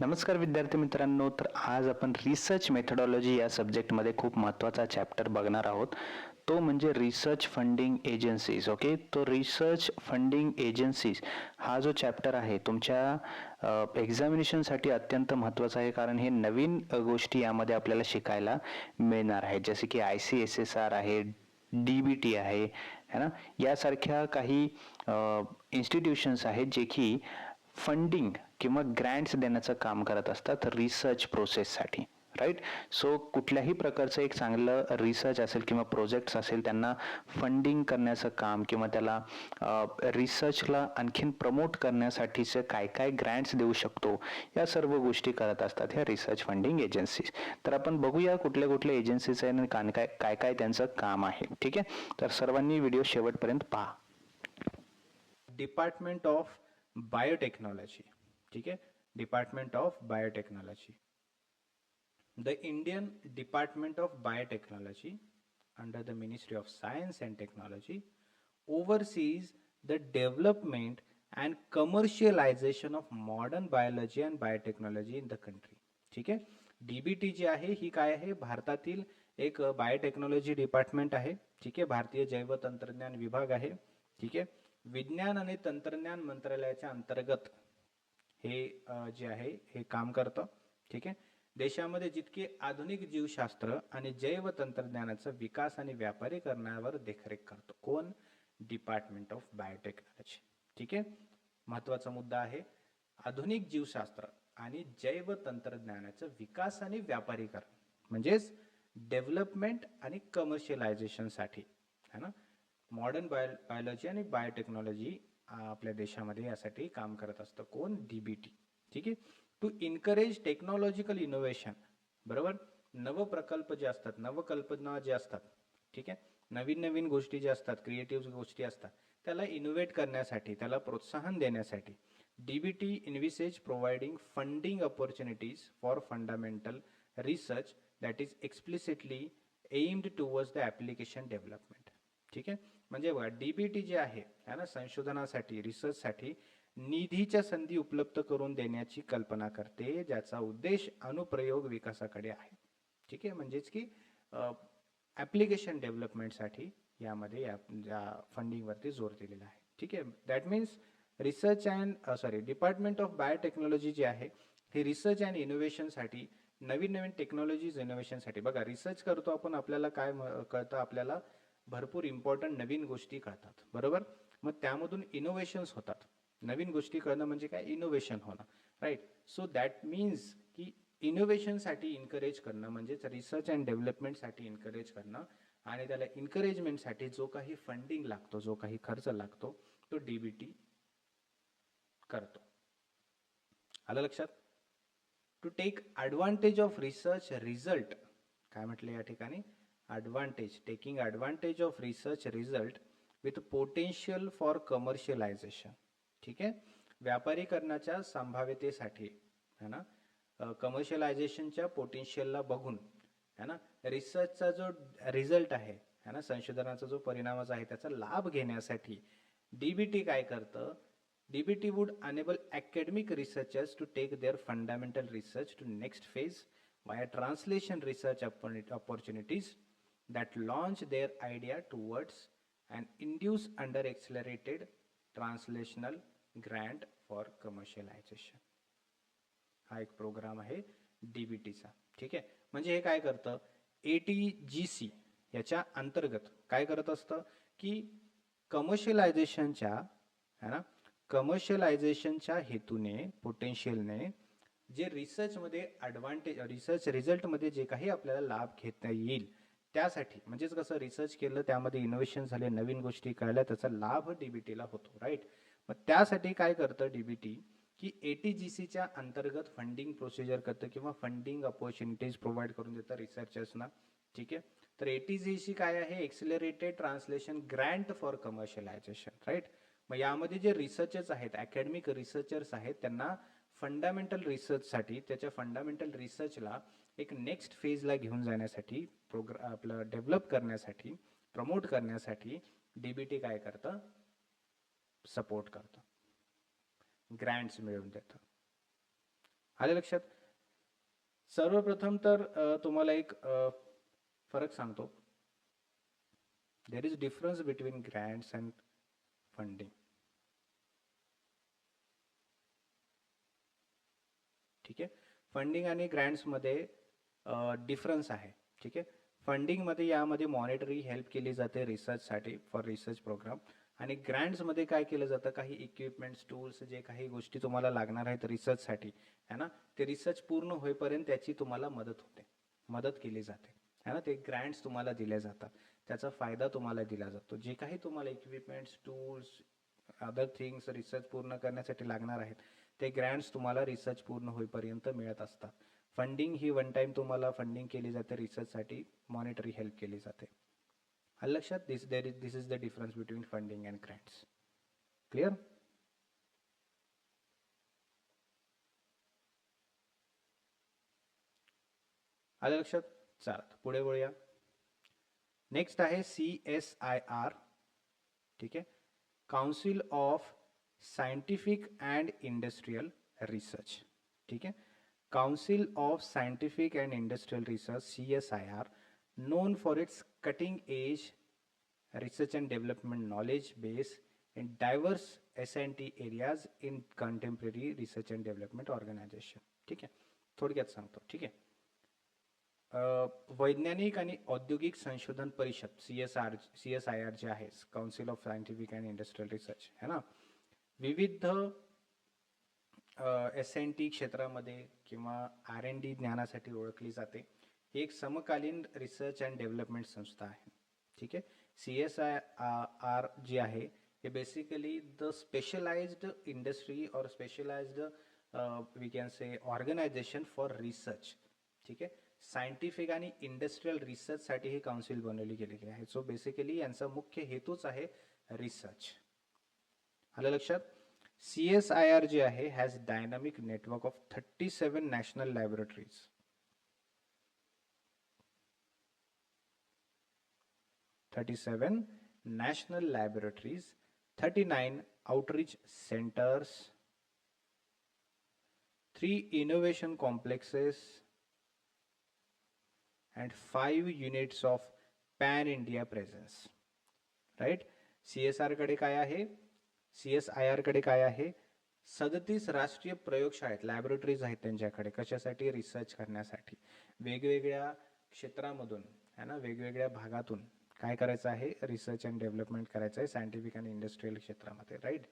नमस्कार विद्यार्थी मित्रांनो तर आज आपण रिसर्च मेथडॉलॉजी या सब्जेक्टमध्ये खूप महत्त्वाचा चॅप्टर बघणार आहोत. तो म्हणजे रिसर्च फंडिंग एजन्सीज ओके तो रिसर्च फंडिंग एजन्सीज हा जो चॅप्टर आहे तुमच्या एक्झामिनेशनसाठी अत्यंत महत्त्वाचा आहे कारण हे नवीन गोष्टी यामध्ये आपल्याला शिकायला मिळणार आहेत जसे की I C S S R आहे डी बी टी आहे है ना? यासारख्या काही इन्स्टिट्यूशन्स आहेत जे की फंडिंग किंवा ग्रँट्स देण्याचं काम करत असतात रिसर्च प्रोसेससाठी राईट सो कुठल्याही प्रकारचं एक चांगलं रिसर्च असेल किंवा प्रोजेक्ट्स असेल त्यांना फंडिंग करण्याचं काम किंवा त्याला रिसर्चला आणखीन प्रमोट करण्यासाठीचं काय काय ग्रँट्स देऊ शकतो या सर्व गोष्टी करत असतात ह्या रिसर्च फंडिंग एजन्सीज तर आपण बघूया कुठल्या कुठल्या एजन्सीज आहे आणि काय काय काय काय त्यांचं काम आहे ठीक आहे? तर सर्वांनी व्हिडिओ शेवटपर्यंत पहा. डिपार्टमेंट ऑफ बायोटेक्नॉलॉजी ठीक आहे? Department of biotechnology the Indian department of biotechnology under the ministry of science and technology oversees the development and commercialization of modern biology and biotechnology in the country ठीक आहे? DBT जी आहे ही काय आहे? भारतातील एक biotechnology department आहे ठीक आहे? भारतीय जैव तंत्रज्ञान विभाग आहे ठीक आहे? विज्ञान आणि तंत्रज्ञान मंत्रालयाच्या अंतर्गत हे जे आहे हे काम करतं. ठीक आहे? देशामध्ये जितके आधुनिक जीवशास्त्र आणि जैव तंत्रज्ञानाचा विकास आणि व्यापारीकरणावर देखरेख करतो. कोण? डिपार्टमेंट ऑफ बायोटेक्नॉलॉजी ठीक आहे? महत्त्वाचा मुद्दा आहे आधुनिक जीवशास्त्र आणि जैव तंत्रज्ञानाचा विकास आणि व्यापारीकरण म्हणजेच डेव्हलपमेंट आणि कमर्शियलायझेशनसाठी है ना? मॉडर्न बायो बायोलॉजी आणि बायोटेक्नॉलॉजी आपल्या देशामध्ये यासाठी काम करत असतं कोण? डी बी टी ठीक आहे? टू इनकरेज टेक्नॉलॉजिकल इनोव्हेशन बरोबर? नवप्रकल्प जे असतात नवकल्पना जे असतात ठीक आहे? नवीन नवीन गोष्टी ज्या असतात क्रिएटिव्ह गोष्टी असतात त्याला इनोव्हेट करण्यासाठी त्याला प्रोत्साहन देण्यासाठी D B T envisages providing funding opportunities for fundamental research that is explicitly aimed towards the application development ठीक आहे? म्हणजे बघा डीबीटी जे आहे है ना संशोधनासाठी रिसर्चसाठी निधीच्या संधी उपलब्ध करून देण्याची कल्पना करते ज्याचा उद्देश अनुप्रयोग विकासाकडे आहे. ठीक आहे म्हणजेच की ॲप्लिकेशन डेव्हलपमेंटसाठी यामध्ये या फंडिंगवरती जोर दिलेला आहे. ठीक आहे that means research and sorry department of biotechnology जी आहे हे रिसर्च अँड इनोव्हेशनसाठी नवीन नवीन टेक्नॉलॉजीज इनोव्हेशनसाठी बघा रिसर्च करतो आपण आपल्याला काय म- कळतं आपल्याला? भरपूर इम्पॉर्टंट नवीन गोष्टी कळतात बरोबर? मग त्यामधून इनोव्हेशन्स होतात. नवीन गोष्टी कळणं म्हणजे काय? इनोव्हेशन होणं राईट सो दॅट मीन्स की इनोव्हेशनसाठी इन्करेज करणं म्हणजेच रिसर्च अँड डेव्हलपमेंटसाठी इन्करेज करणं आणि त्याला इन्करेजमेंटसाठी जो काही फंडिंग लागतो जो काही खर्च लागतो तो डीबीटी करतो. आलं लक्षात? To take advantage of research result काय म्हटलं या ठिकाणी? Advantage, taking advantage of research result with potential for commercialisation ठीक आहे? व्यापारीकरणाच्या संभाव्यतेसाठी है ना? कमर्शियलायझेशनच्या पोटेन्शियलला बघून है ना? रिसर्चचा जो रिझल्ट आहे है ना? संशोधनाचा जो परिणामाचा आहे त्याचा लाभ घेण्यासाठी डीबीटी काय करतं? DBT would enable academic researchers to take their fundamental research to next phase via translation research opportunities that launch their idea towards and induce under accelerated translational grant for commercialization. हा एक programme आहे डीबीटीचा ठीक आहे? म्हणजे हे काय करतं? A T G C याच्या अंतर्गत काय करत असतं? की कमर्शियलायझेशनच्या है ना? कमर्शियलायझेशनच्या हेतूने पोटेन्शियलने जे रिसर्चमध्ये ॲडव्हान्टेज रिसर्च रिझल्टमध्ये जे काही आपल्याला लाभ घेता येईल त्यासाठी म्हणजेच कसं रिसर्च केलं त्यामध्ये इनोव्हेशन झाले नवीन गोष्टी कळल्या त्याचा लाभ डीबीटीला होतो राईट मग त्यासाठी काय करतं डीबीटी की ए टी जी सीच्या अंतर्गत फंडिंग प्रोसिजर करतं किंवा फंडिंग अपॉर्च्युनिटीज प्रोव्हाइड करून देतं रिसर्चर्सना ठीक आहे? तर ए टी जी सी काय आहे? Accelerated translation grant for commercialisation right मग यामध्ये जे रिसर्चर्स आहेत अकॅडमिक रिसर्चर्स आहेत त्यांना फंडामेंटल रिसर्चसाठी त्याच्या फंडामेंटल रिसर्चला एक नेक्स्ट फेजला घेऊन जाण्यासाठी प्रोग्रा आपलं डेव्हलप करण्यासाठी प्रमोट करण्यासाठी डीबीटी काय करतं? सपोर्ट करतं. ग्रँट्स मिळवून देतं. आले लक्षात? सर्वप्रथम तर तुम्हाला एक फरक सांगतो. There is difference between grants and funding ठीक आहे? फंडिंग आणि ग्रँट्समध्ये डिफरन्स आहे. ठीक आहे? फंडिंगमध्ये यामध्ये मॉनिटरी हेल्प केली जाते रिसर्चसाठी फॉर रिसर्च प्रोग्राम आणि ग्रँट्समध्ये काय केलं जातं? काही इक्विपमेंट्स टूल्स जे काही गोष्टी तुम्हाला लागणार आहेत रिसर्चसाठी है ना? ते रिसर्च पूर्ण होईपर्यंत त्याची तुम्हाला मदत होते. मदत केली जाते. है ना? ते ग्रँट्स तुम्हाला दिले जातात. त्याचा फायदा तुम्हाला दिला जातो. जे काही तुम्हाला equipments tools other things research पूर्ण करण्यासाठी लागणार आहेत ते ग्रँट्स तुम्हाला रिसर्च पूर्ण होईपर्यंत मिळत असतात. फंडिंग ही वन टाइम तुम्हाला फंडिंग के केली जाते रिसर्चसाठी मॉनिटरी हेल्प केली जाते. लक्षात this there is this is the difference between funding and grants clear आलं लक्षात? चालत. पुढे वळूया. नेक्स्ट आहे सी एस आय आर ठीक आहे? Council of scientific and industrial research ठीक आहे? Council of Scientific and Industrial Research CSIR known for its cutting edge research and development knowledge base in diverse S&T areas in contemporary research and development organization ठीक आहे थोडक्यात सांगतो ठीक आहे वैज्ञानिक आणि औद्योगिक संशोधन परिषद C S R C S I R जे आहे council of scientific and industrial research है ना विविध एस एन टी क्षेत्रामध्ये किंवा आर एन डी ज्ञानासाठी ओळखली जाते. ही एक समकालीन रिसर्च अँड डेव्हलपमेंट संस्था आहे. ठीक आहे? सी एस आय आर जी आहे हे बेसिकली द स्पेशलाइज्ड इंडस्ट्री और specialised we can say organisation for research ठीक आहे? सायंटिफिक आणि इंडस्ट्रियल रिसर्चसाठी ही काउन्सिल बनवली गेलेली आहे. सो बेसिकली यांचा मुख्य हेतूच आहे रिसर्च आलं लक्षात? सी एस आय आर जे आहे has dynamic network of thirty seven national laboratories thirty seven national laboratories thirty nine outreach centres three innovation complexes and five units of pan India presence right C S आरकडे काय आहे? C S I आरकडे काय आहे? सदतीस राष्ट्रीय प्रयोगशाळेत laboratories आहेत त्यांच्याकडे कशासाठी? रिसर्च करण्यासाठी. वेगवेगळ्या क्षेत्रामधून है ना वेगवेगळ्या भागातून काय करायचं आहे? रिसर्च अँड डेव्हलपमेंट करायचं आहे सायंटिफिक आणि इंडस्ट्रियल क्षेत्रामध्ये राईट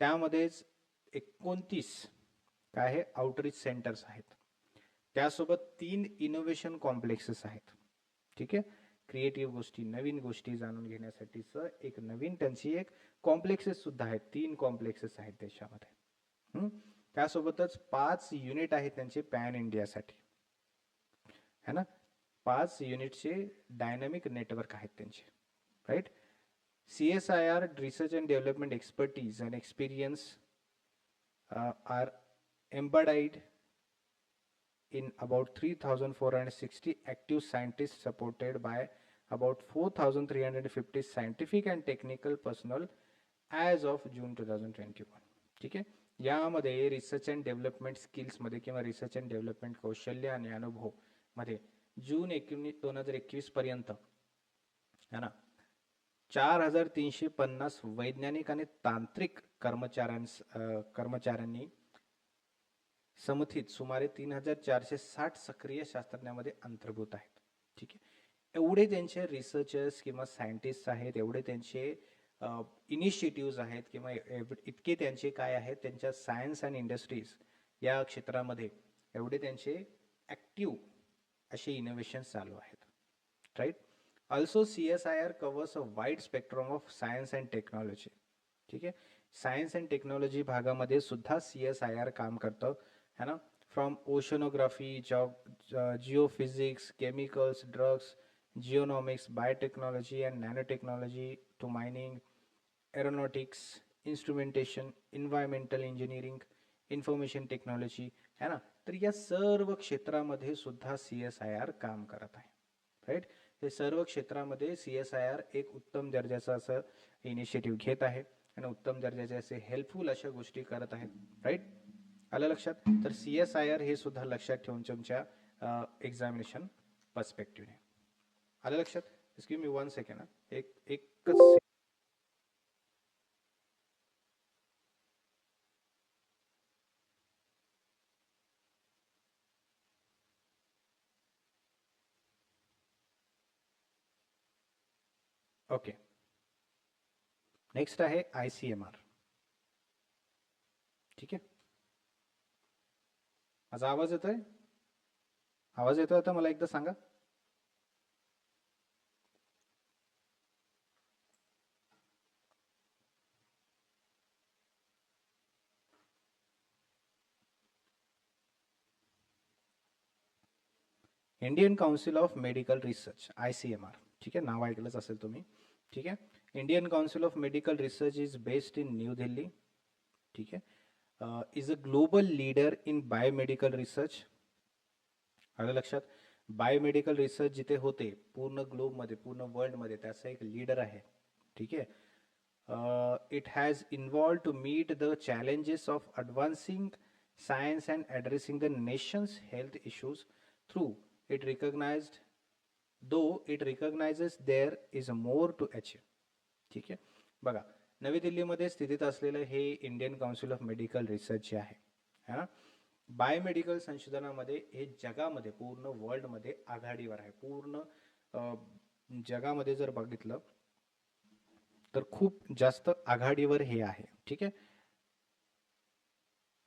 त्यामध्येच एकोणतीस काय आहे? आउटरीच सेंटर्स आहेत. त्यासोबत तीन इनोव्हेशन कॉम्प्लेक्सेस आहेत. ठीक आहे? क्रिएटिव्ह गोष्टी नवीन गोष्टी जाणून घेण्यासाठीचं एक नवीन त्यांची एक कॉम्प्लेक्सेस सुद्धा आहेत. तीन कॉम्प्लेक्सेस आहेत देशामध्ये. त्यासोबतच पाच युनिट आहेत त्यांचे पॅन इंडियासाठी है ना? पाच युनिटचे डायनामिक नेटवर्क आहेत त्यांचे. Right C S I R research and development expertise and experience are embodied in about 3,460 active scientists supported by about 4,350 scientific as of June two thousand twenty one ठीक आहे? यामध्ये रिसर्च अँड डेव्हलपमेंट स्किल्समध्ये किंवा research and development कौशल्य आणि अनुभवमध्ये जून एकोणीस दोन हजार एकवीस पर्यंत है ना? चार हजार तीनशे पन्नास वैज्ञानिक आणि तांत्रिक कर्मचाऱ्यांस कर्मचाऱ्यांनी समथित सुमारे तीन हजार चारशे साठ सक्रिय शास्त्रज्ञामध्ये अंतर्भूत आहेत. ठीक आहे? एवढे त्यांचे रिसर्चर्स किंवा सायंटिस्ट आहेत एवढे त्यांचे इनिशिएटिव्ज आहेत किंवा इतके त्यांचे काय आहेत त्यांच्या सायन्स अँड इंडस्ट्रीज या क्षेत्रामध्ये एवढे त्यांचे ॲक्टिव्ह असे इनोव्हेशन्स चालू आहेत. Right also C S I R covers a wide spectrum of science and technology ठीक आहे? सायन्स अँड टेक्नॉलॉजी भागामध्ये सुद्धा सी एस आय आर काम करतं. है ना? From oceanography job geophysics chemicals drugs genomics biotechnology and nanotechnology to mining aeronautics instrumentation environmental engineering information technology है ना? तर या सर्व क्षेत्रामध्ये सुद्धा सी एस आय आर काम करत आहे राईट हे सर्व क्षेत्रामध्ये सी एस आय आर एक उत्तम दर्जाचं असं इनिशिएटिव्ह घेत आहे आणि उत्तम दर्जाचे असे हेल्पफुल अशा गोष्टी करत आहेत राईट आलं लक्षात? तर सी एस आय आर हे सुद्धा लक्षात ठेवून तुमच्या एक्झामिनेशन पर्स्पेक्टिव्हने आलं लक्षात? एक्सक्यू मी वन सेकंड एक एकच ओके. नेक्स्ट आहे आय सी एम आर ठीक आहे? माझा आवाज येतोय? आवाज येतोय आता मला एकदा सांगा? Indian council of medical research I C M R ठीक आहे? नाव ऐकलंच असेल तुम्ही. ठीक आहे? Indian council of medical research is based in New Delhi ठीक आहे? Is a global leader in biomedical research आलं लक्षात? बायोमेडिकल रिसर्च जिथे होते पूर्ण ग्लोबमध्ये पूर्ण वर्ल्डमध्ये त्याचा एक लीडर आहे. ठीक आहे? It has involve to meet the challenges of advancing science and addressing the nation's health issues through it recognised though it recognises there is more to achieve ठीक आहे? बघा नवी दिल्लीमध्ये स्थितीत असलेलं हे Indian council of medical research जे आहे है ना? बायोमेडिकल संशोधनामध्ये हे जगामध्ये पूर्ण वर्ल्डमध्ये आघाडीवर आहे. पूर्ण जगामध्ये जर बघितलं तर खूप जास्त आघाडीवर हे आहे. ठीक आहे?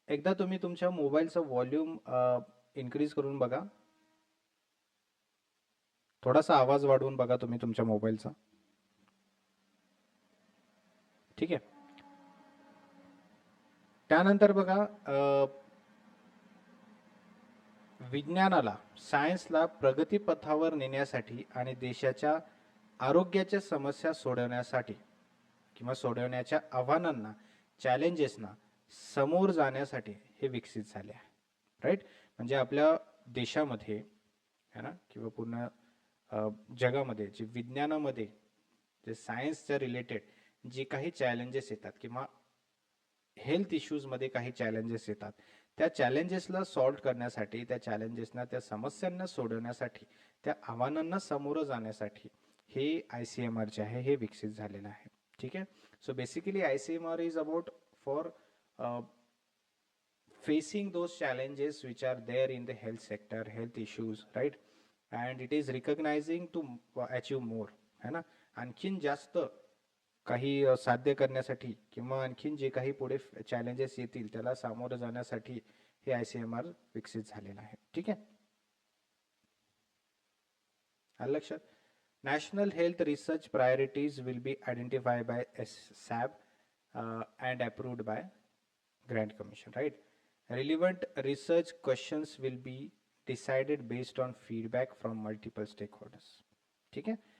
एकदा तुम्ही तुमच्या मोबाईलचा व्हॉल्यूम इन्क्रीज करून बघा. थोडासा आवाज वाढवून बघा तुम्ही तुमच्या मोबाईलचा. ठीक आहे. त्यानंतर बघा विज्ञानाला सायन्सला प्रगतीपथावर नेण्यासाठी आणि देशाच्या आरोग्याच्या समस्या सोडवण्यासाठी किंवा सोडवण्याच्या आव्हानांना चॅलेंजेसना समोर जाण्यासाठी हे विकसित झाले आहे. राईट म्हणजे आपल्या देशामध्ये है ना किंवा पूर्ण जगामध्ये जे विज्ञानामध्ये जे सायन्सच्या रिलेटेड जे काही चॅलेंजेस येतात किंवा हेल्थ इश्यूजमध्ये काही चॅलेंजेस येतात त्या चॅलेंजेसला सॉल्व्ह करण्यासाठी त्या चॅलेंजेसना त्या समस्यांना सोडवण्यासाठी त्या आव्हानांना सामोरं जाण्यासाठी हे आय सी एम आर जे आहे हे विकसित झालेलं आहे ठीक आहे so basically I C M R is about for facing those challenges which are there in the health sector health issues, right? And it is recognizing to m- achieve more, है ना? आणखीन जास्त काही अ, साध्य करण्यासाठी किंवा आणखीन जे काही पुढे चॅलेंजेस येतील त्याला सामोरं जाण्यासाठी हे आय सी एम आर विकसित झालेलं आहे. ठीक आहे? आलं लक्षात? National health research priorities will be identify by S SAB and approved by grant commission right? Relevant research questions will be decided based on feedback from multiple stakeholders. ठीक आहे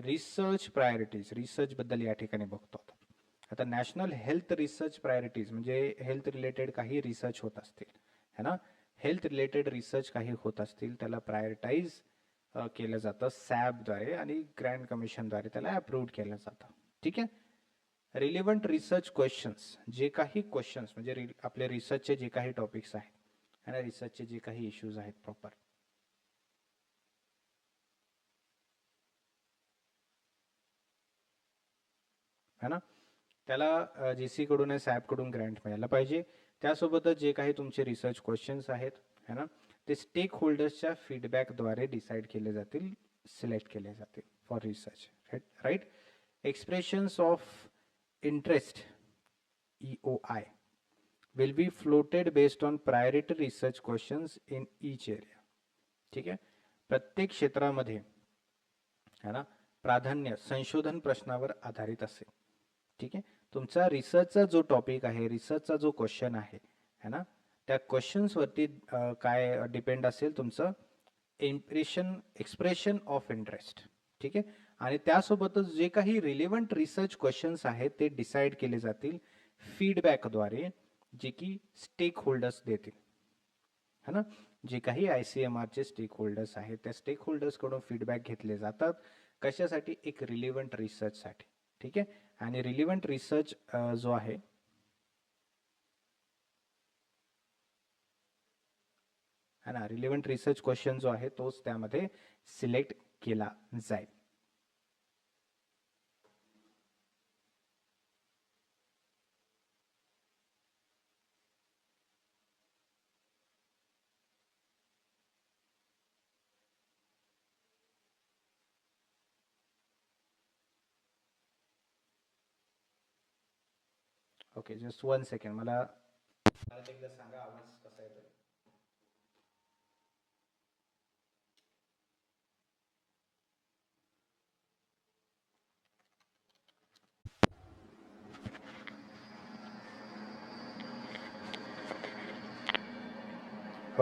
research priorities research बद्दल या ठिकाणी बघतो आता. National health research priorities म्हणजे health related काही research होत असतील. है ना? हेल्थ रिलेटेड रिसर्च काही होत असतील त्याला प्रायोरिटाईज केलं जातं सॅबद्वारे आणि ग्रँड कमिशनद्वारे त्याला अप्रूव्ह केलं जातं. ठीक आहे रिलेव्हंट रिसर्च क्वेश्चन्स जे काही क्वेश्चन्स म्हणजे रि- आपले रिसर्चचे जे काही टॉपिक्स आहेत आणि रिसर्चचे जे काही इश्यूज आहेत प्रॉपर है ना? त्याला जी सी कडून सॅपकडून ग्रँट मिळायला पाहिजे. त्यासोबतच जे काही तुमचे रिसर्च क्वेश्चन्स आहेत है ना? ते स्टेक होल्डर्सच्या फीडबॅकद्वारे डिसाईड केले जातील सिलेक्ट केले जातील for research right expressions of interest E O I will be floated based on priority research questions in each area ठीक आहे? प्रत्येक क्षेत्रामध्ये है ना? प्राधान्य संशोधन प्रश्नावर आधारित असेल. ठीक आहे? तुमचा रिसर्चचा जो टॉपिक आहे रिसर्चचा जो क्वेश्चन आहे है ना? त्या क्वेश्चन्सवरती काय डिपेंड असेल तुमचं? इम्प्रेशन एक्सप्रेशन ऑफ इंटरेस्ट ठीक आहे? आणि त्यासोबतच जे काही रिलेव्हंट रिसर्च क्वेश्चन्स आहेत ते डिसाईड केले जातील फीडबॅकद्वारे जे की स्टेक होल्डर्स देतील. है ना? जे काही आय सी एम आरचे स्टेक होल्डर्स आहेत त्या स्टेक होल्डर्सकडून फीडबॅक घेतले जातात. कशासाठी? एक रिलेव्हंट रिसर्चसाठी ठीक आहे? आणि रिलिव्हंट रिसर्च जो आहे ना? रिलेव्हंट रिसर्च क्वेश्चन जो आहे तोच त्यामध्ये सिलेक्ट केला जाईल. ओके जस्ट वन सेकंड मला एकदा सांगा आवाज कसा येतो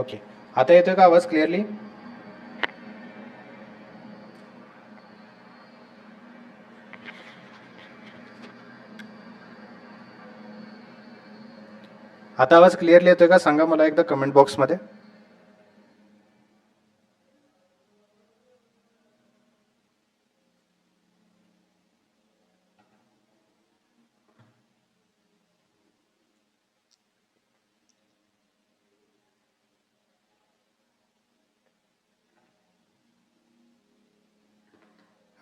ओके आता येतोय का आवाज क्लिअरली आता आवाज क्लिअरली येतोय का? सांगा मला एकदा कमेंट बॉक्समध्ये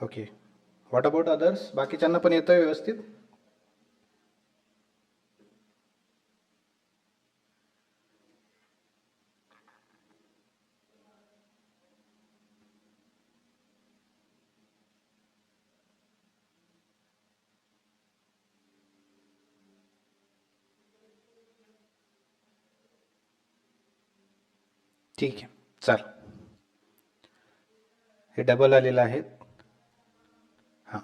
ओके व्हॉट अबाउट अदर्स बाकीच्यांना पण येतोय व्यवस्थित? ठीक आहे. चल. हे डबल आलेलं आहे. हां.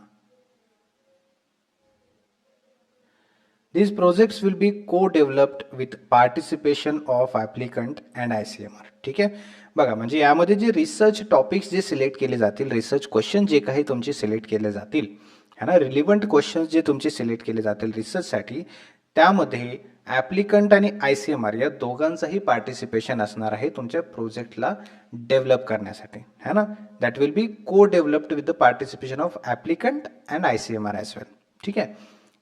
दिस projects will be co developed with participation of applicant and I C M R ठीक आहे? बघा म्हणजे यामध्ये जे रिसर्च टॉपिक्स जे सिलेक्ट केले जातील रिसर्च क्वेश्चन जे काही तुमचे सिलेक्ट केले जातील है ना? रिलिव्हंट क्वेश्चन जे तुमचे सिलेक्ट केले जातील रिसर्चसाठी त्यामध्ये ॲप्लिकंट आणि आय सी एम आर या दोघांचंही पार्टिसिपेशन असणार आहे तुमच्या प्रोजेक्टला डेव्हलप करण्यासाठी. है ना? That will be co developed with the participation of applicant and I C M R as well ठीक आहे?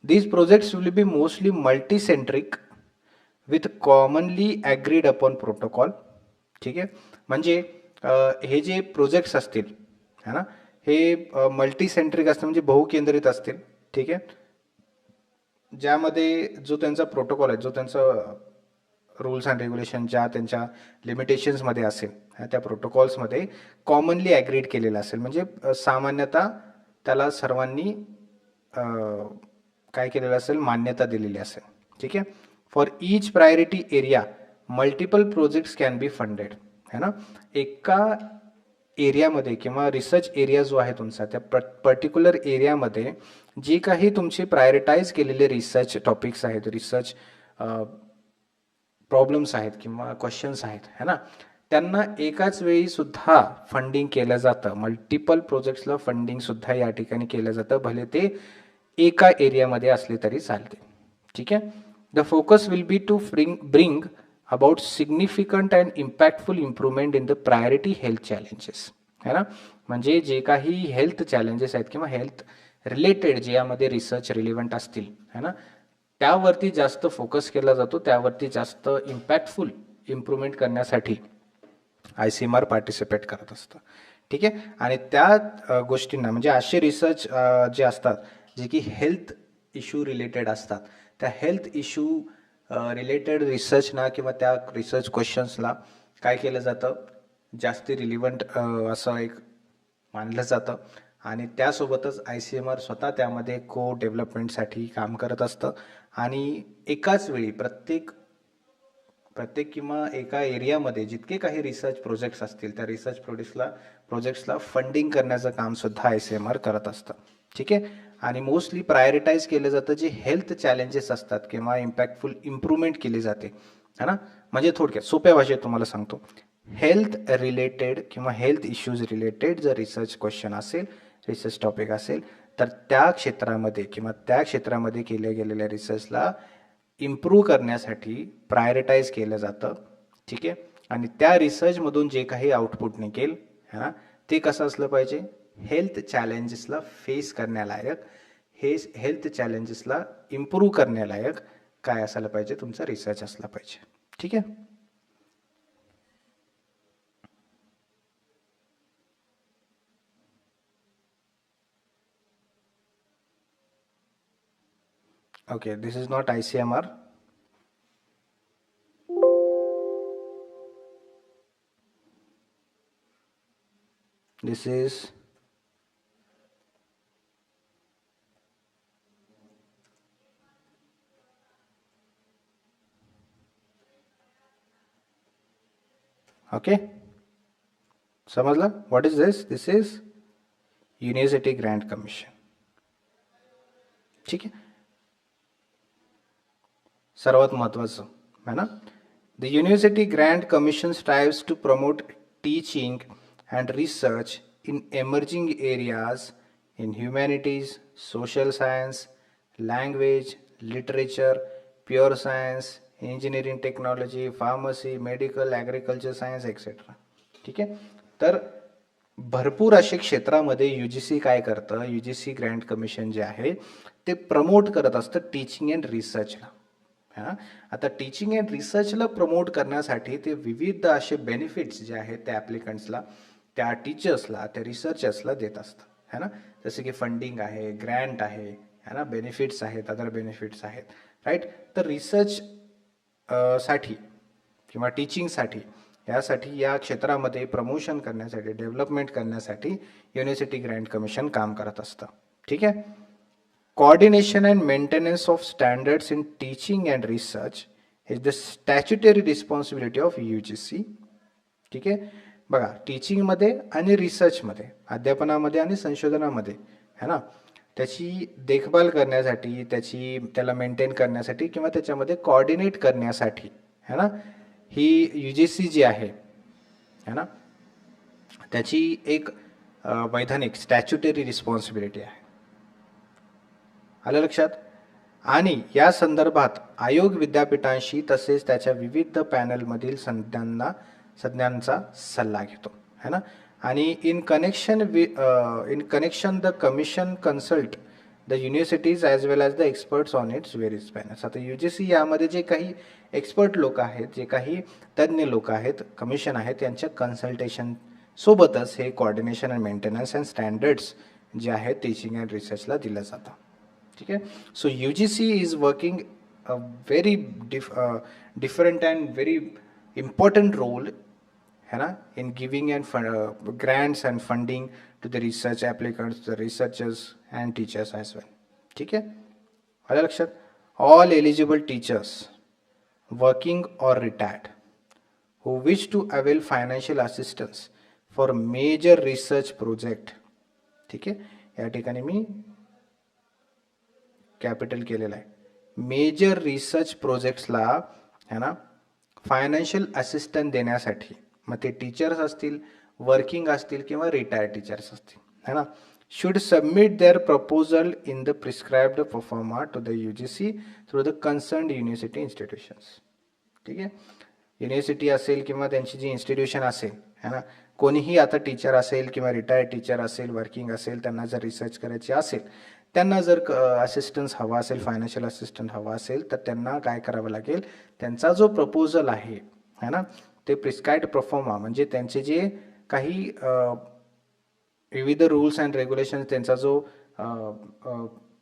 These projects will be mostly multicentric with commonly agreed upon protocol ठीक आहे? म्हणजे हे जे प्रोजेक्ट्स असतील है ना? हे मल्टीसेंट्रिक असतील म्हणजे बहुकेंद्रित असतील. ठीक आहे? ज्यामध्ये जो त्यांचा प्रोटोकॉल आहे जो त्यांचा रूल्स अँड रेग्युलेशन ज्या त्यांच्या लिमिटेशन्समध्ये असेल त्या प्रोटोकॉल्समध्ये कॉमनली ॲग्रीड केलेलं असेल. म्हणजे सामान्यतः त्याला सर्वांनी काय केलेलं असेल मान्यता दिलेली असेल. ठीक आहे? For each priority area multiple projects can be funded है ना? एका एरियामध्ये किंवा रिसर्च एरिया जो आहे तुमचा त्या पर्टिक्युलर एरियामध्ये जे काही तुमची प्रायोरिटाईज केलेले रिसर्च टॉपिक्स आहेत रिसर्च प्रॉब्लेम्स आहेत किंवा क्वेश्चन्स आहेत है ना? त्यांना एकाच वेळी सुद्धा फंडिंग केलं जातं. मल्टिपल प्रोजेक्ट्सला फंडिंग सुद्धा या ठिकाणी केलं जातं. भले ते एका एरियामध्ये असले तरी चालते. ठीक आहे? The focus will be to bring bring about significant and impactful improvement in the priority health challenges है ना? म्हणजे जे काही हेल्थ चॅलेंजेस आहेत किंवा हेल्थ रिलेटेड जे यामध्ये रिसर्च रिलेव्हंट असतील है ना? त्यावरती जास्त फोकस केला जातो त्यावरती जास्त इम्पॅक्टफुल इम्प्रूव्हमेंट करण्यासाठी I C M R participate करत असतं. ठीक आहे? आणि त्या गोष्टींना म्हणजे असे रिसर्च जे असतात जे की हेल्थ इश्यू रिलेटेड असतात त्या हेल्थ इश्यू रिलेटेड रिसर्चना किंवा त्या रिसर्च क्वेश्चन्सला काय केलं जातं? जास्ती रिलिव्हंट असं एक मानलं जातं. आणि त्यासोबतच आय सी एम आर स्वतः त्यामध्ये को डेव्हलपमेंटसाठी काम करत असतं. आणि एकाच वेळी प्रत्येक प्रत्येक किंवा एका एरियामध्ये जितके काही रिसर्च प्रोजेक्ट्स असतील त्या रिसर्च प्रोजेक्ट्सला प्रोजेक्ट्सला फंडिंग करण्याचं कामसुद्धा आय सी एम आर करत असतं. ठीक आहे? आणि मोस्टली प्रायोरिटाईज केलं जातं जे हेल्थ चॅलेंजेस असतात किंवा इम्पॅक्टफुल इम्प्रूव्हमेंट केली जाते. है ना? म्हणजे थोडक्यात सोप्या भाषेत तुम्हाला सांगतो. हेल्थ रिलेटेड किंवा हेल्थ इश्यूज रिलेटेड जर रिसर्च क्वेश्चन असेल रिसर्च टॉपिक असेल तर त्या क्षेत्रामध्ये किंवा त्या क्षेत्रामध्ये केल्या गेलेल्या रिसर्चला इम्प्रूव्ह करण्यासाठी प्रायोरिटाईज केलं जातं. ठीक आहे? आणि त्या रिसर्चमधून जे काही आउटपुट निघेल है ना? ते कसं असलं पाहिजे? हेल्थ चॅलेंजेसला फेस करण्यालायक हे हेल्थ चॅलेंजेसला इम्प्रूव्ह करण्यालायक काय असायला पाहिजे? तुमचा रिसर्च असला पाहिजे. ठीक आहे? Okay this is not I C M R this is okay. समजलं what is this this is university grant commission ठीक आहे सर्वात महत्त्वाचं है ना the university grant commission strives to promote teaching and research in emerging areas in humanities social science language literature pure science engineering technology pharmacy medical agriculture science etcetera ठीक आहे? तर भरपूर असे क्षेत्रामध्ये यू जी सी काय करतं? U G C grand commission जे आहे ते प्रमोट करत असतं टीचिंग अँड रिसर्चला हां? आता टीचिंग अँड रिसर्चला प्रमोट करण्यासाठी ते विविध असे बेनिफिट्स जे आहेत त्या ॲप्लिकंट्सला त्या टीचर्सला त्या रिसर्चर्सला देत असतं. है ना? जसे की फंडिंग आहे ग्रँट आहे है ना? बेनिफिट्स आहेत अदर बेनिफिट्स आहेत. राईट तर रिसर्च साठी किंवा टीचिंगसाठी यासाठी या क्षेत्रामध्ये प्रमोशन करण्यासाठी डेव्हलपमेंट करण्यासाठी युनिव्हर्सिटी ग्रँट कमिशन काम करत असतं. ठीक आहे? Coordination and maintenance of standards in teaching and research is the statutory responsibility of U G C ठीक आहे? बघा टीचिंगमध्ये आणि रिसर्चमध्ये अध्यापनामध्ये आणि संशोधनामध्ये है ना? त्याची देखभाल करण्यासाठी त्याची त्याला मेंटेन करण्यासाठी किंवा त्याच्यामध्ये कॉर्डिनेट करण्यासाठी है ना? ही यू जी सी जी आहे है ना? त्याची एक वैधानिक स्टॅच्युटरी रिस्पॉन्सिबिलिटी आहे. आलं लक्षात? आणि या संदर्भात आयोग विद्यापीठांशी तसेच त्याच्या विविध पॅनलमधील संज्ञांना संज्ञांचा सल्ला घेतो है ना? आणि in connection with in connection the commission consult the universities as well as the experts on its various panels आता यू जी सी यामध्ये जे काही एक्सपर्ट लोक आहेत जे काही तज्ज्ञ लोक आहेत कमिशन आहेत त्यांच्या कन्सल्टेशन सोबतच हे coordination and maintenance and standards जे आहेत टीचिंग अँड रिसर्चला दिलं जातं. ठीक आहे? So U G C is working a very dif different and very important role है ना in giving and grants and funding to the research applicants the researchers and teachers as well ठीक आहे आलं लक्षात ऑल एलिजिबल टीचर्स वर्किंग और retired who wish to avail financial assistance for major research project ठीक आहे या ठिकाणी मी capital केलेलं आहे. मेजर रिसर्च प्रोजेक्ट्सला है ना फायनान्शियल असिस्टंट देण्यासाठी मग ते टीचर्स असतील वर्किंग असतील किंवा रिटायर्ड टीचर्स असतील है ना? Should submit their proposal in the prescribed proforma to the U G C through the concern university institutions ठीक आहे? युनिव्हर्सिटी असेल किंवा त्यांची जी इन्स्टिट्यूशन असेल है ना? कोणीही आता टीचर असेल किंवा रिटायर्ड टीचर असेल वर्किंग असेल त्यांना जर रिसर्च करायची असेल त्यांना जर असिस्टन्स हवा असेल फायनान्शियल असिस्टंट हवा असेल तर त्यांना काय करावं लागेल? त्यांचा जो प्रपोजल आहे है ना? ते प्रिस्क्राईड परफॉर्मा म्हणजे त्यांचे जे काही विविध रूल्स अँड रेग्युलेशन त्यांचा जो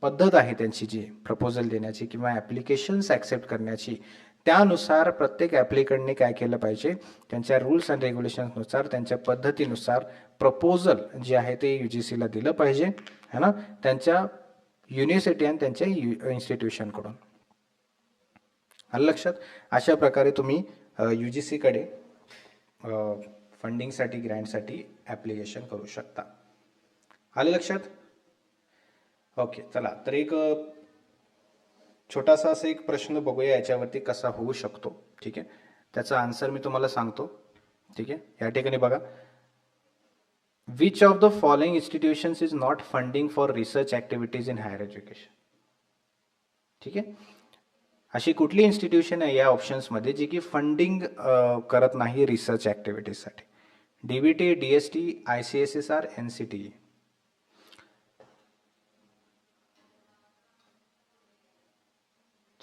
पद्धत आहे त्यांची जी प्रपोजल देण्याची किंवा ॲप्लिकेशन्स ॲक्सेप्ट करण्याची त्यानुसार प्रत्येक ॲप्लिकंटने काय केलं पाहिजे? त्यांच्या रूल्स अँड रेग्युलेशन्सनुसार त्यांच्या पद्धतीनुसार प्रपोजल जे आहे ते यू जी सीला दिलं पाहिजे है ना? त्यांच्या युनिव्हर्सिटी आणि त्यांच्या यु इन्स्टिट्यूशनकडून आलं लक्षात? अशा प्रकारे तुम्ही यू जी सीकडे फंडिंगसाठी ग्रँटसाठी ॲप्लिकेशन करू शकता. आले लक्षात? ओके चला. तर एक छोटासा असा एक प्रश्न बघूया याच्यावरती कसा होऊ शकतो. ठीक आहे? त्याचा आन्सर मी तुम्हाला सांगतो. ठीक आहे? या ठिकाणी बघा. Which of the following institutions is not funding for research activities in higher education ठीक आहे? अशी कुठली इन्स्टिट्यूशन आहे या ऑप्शन्समध्ये जी की फंडिंग करत नाही research ॲक्टिव्हिटीजसाठी D B T D S T I C S S R N C T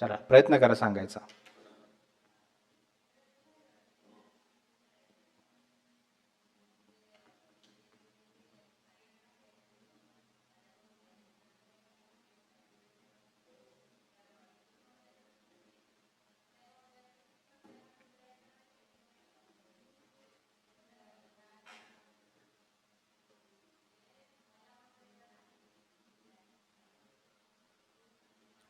चला प्रयत्न करा सांगायचा.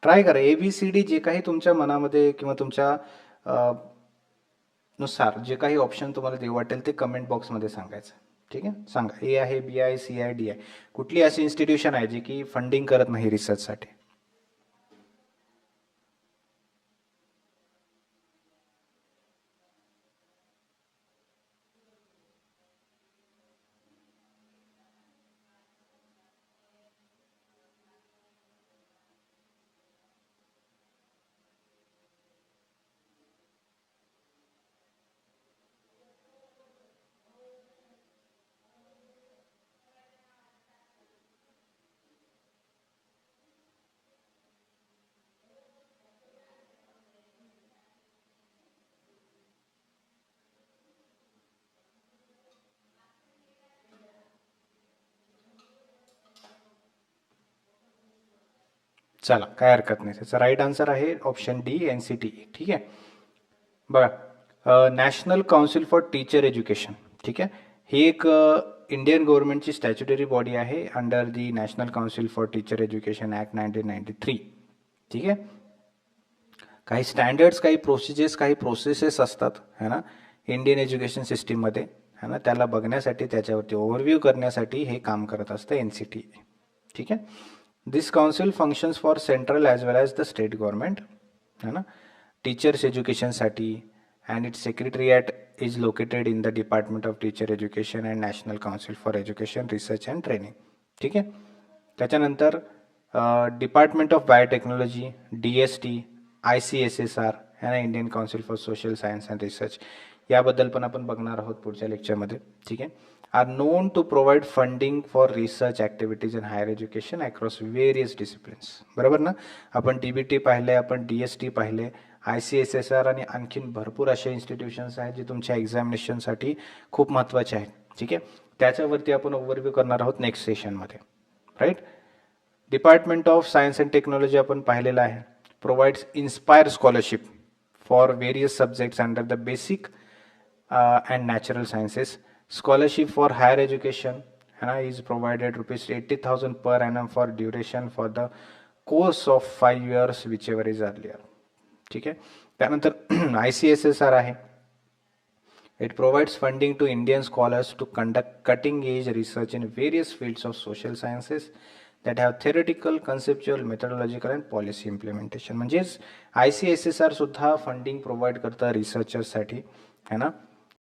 ट्राय करा. A B C D J काही तुमच्या मनामध्ये किंवा तुमच्या नुसार जे काही ऑप्शन तुम्हाला देऊ वाटेल ते कमेंट बॉक्समध्ये सांगायचं. ठीक आहे? सांगा. ए आहे बी आहे सी आहे डी आहे. कुठली अशी इन्स्टिट्यूशन आहे जी की फंडिंग करत नाही रिसर्चसाठी चला काय हरकत नाही. त्याचा राईट आन्सर आहे option D N C T ठीक आहे? बघा national council for teacher education ठीक आहे? ही एक इंडियन गव्हर्नमेंटची स्टॅच्युटरी बॉडी आहे under the national council for teacher education act nineteen ninety three ठीक आहे? काही स्टँडर्ड्स काही प्रोसिजर्स काही प्रोसेसेस असतात है ना? इंडियन एज्युकेशन सिस्टीममध्ये है ना? त्याला बघण्यासाठी त्याच्यावरती ओव्हरव्ह्यू करण्यासाठी हे काम करत असतं एन सी टी ठीक आहे? This council functions for central as well as the state government है ना? टीचर्स एज्युकेशनसाठी and its secretariat is located in the department of teacher education and national council for education research and training ठीक आहे त्याच्यानंतर department of biotechnology D S T I C S S R है ना? Indian council for social science and research याबद्दल पण आपण बघणार आहोत पुढच्या लेक्चरमध्ये ठीक आहे? Are known to provide funding for research activities in higher education across various disciplines बरोबर ना? आपण टी बी टी पाहिले आपण डी एस टी पाहिले I C S S R आणि आणखीन भरपूर असे इन्स्टिट्यूशन्स आहेत जे तुमच्या एक्झामिनेशनसाठी खूप महत्त्वाचे आहेत. ठीक आहे? त्याच्यावरती आपण ओव्हरव्ह्यू करणार आहोत नेक्स्ट सेशनमध्ये right department of science and technology आपण पाहिलेलं आहे. Provides inspire scholarship for various subjects under the basic and natural sciences scholarship for higher education है ना is provided rupees eighty thousand per annum for duration for the course of five years whichever is earlier ठीक आहे त्यानंतर I C S S R आहे it provides funding to Indian scholars to conduct cutting edge research in various field of social sciences that have theoretical conceptual methodological and policy implementation म्हणजेच I C S S R सुद्धा funding provide करतं रिसर्चर्ससाठी है ना